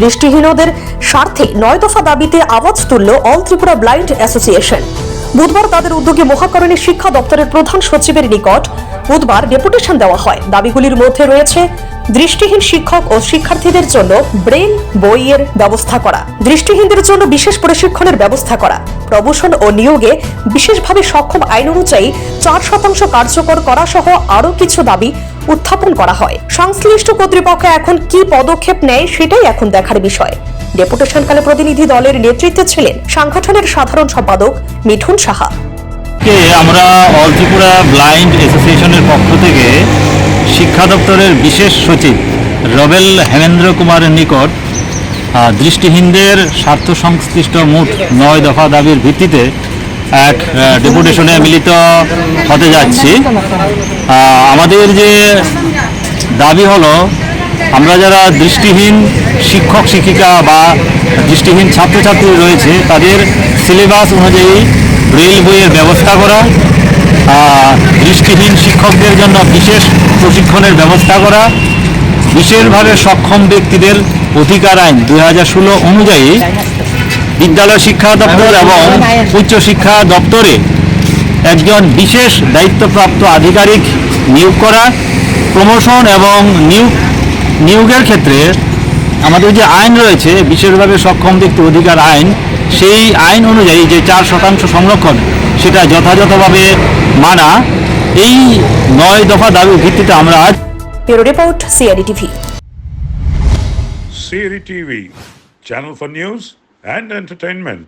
দৃষ্টিহীনদের স্বার্থে নয় দফা দাবিতে আওয়াজ তুলল অল ত্রিপুরা ব্লাইন্ড অ্যাসোসিয়েশন। বুধবার তাদের উদ্যোগে মহাকরণে শিক্ষা দপ্তরের প্রধান সচিবের নিকট বুধবার ডেপুটেশন দেওয়া হয়। দাবিগুলির মধ্যে রয়েছে দৃষ্টিহীন শিক্ষক ও শিক্ষার্থীদের জন্য ব্রেন বইয়ের ব্যবস্থা করা। দৃষ্টিহীনদের জন্য বিশেষ প্রশিক্ষণের ব্যবস্থা করা। প্রমোশন ও নিয়োগে বিশেষভাবে সক্ষম আইন অনুযায়ী চার শতাংশ কার্যকর করা সহ আরও কিছু দাবি উত্থাপন করা হয়। সংশ্লিষ্ট কর্তৃপক্ষ এখন কি পদক্ষেপ নেয় সেটাই এখন দেখার বিষয়। ডেপুটেশনকালে প্রতিনিধি দলের নেতৃত্বে ছিলেন সংগঠনের সাধারণ সম্পাদক মিঠুন সাহা। আমরা অল ত্রিপুরা ব্লাইন্ড অ্যাসোসিয়েশনের পক্ষ শিক্ষা দপ্তরের বিশেষ সচিব রবেল হেমেন্দ্র কুমারের নিকট দৃষ্টিহীনদের স্বার্থ সংশ্লিষ্ট মোট নয় দফা দাবির ভিত্তিতে এক ডেপুটেশনে মিলিত হতে যাচ্ছি। আমাদের যে দাবি হলো, আমরা যারা দৃষ্টিহীন শিক্ষক, শিক্ষিকা বা দৃষ্টিহীন ছাত্রছাত্রী রয়েছে, তাদের সিলেবাস অনুযায়ী রেল বইয়ের ব্যবস্থা করা দৃষ্টিহীন শিক্ষকদের জন্য বিশেষ প্রশিক্ষণের ব্যবস্থা করা বিশেষভাবে সক্ষম ব্যক্তিদের অধিকার আইন দুই হাজার ষোলো অনুযায়ী বিদ্যালয় শিক্ষা দপ্তর এবং উচ্চ শিক্ষা দপ্তরে একজন বিশেষ দায়িত্বপ্রাপ্ত আধিকারিক নিয়োগ করা, প্রমোশন এবং নিয়োগ, নিয়োগের ক্ষেত্রে আমাদের যে আইন রয়েছে বিশেষভাবে সক্ষম ব্যক্তি অধিকার আইন, সেই আইন অনুযায়ী যে চার শতাংশ সংরক্ষণ, সেটা যথাযথভাবে মানা এই নয় দফা দাবির ভিত্তিতে আমরা আজ bureau report CID TV Siri TV, channel for news and entertainment.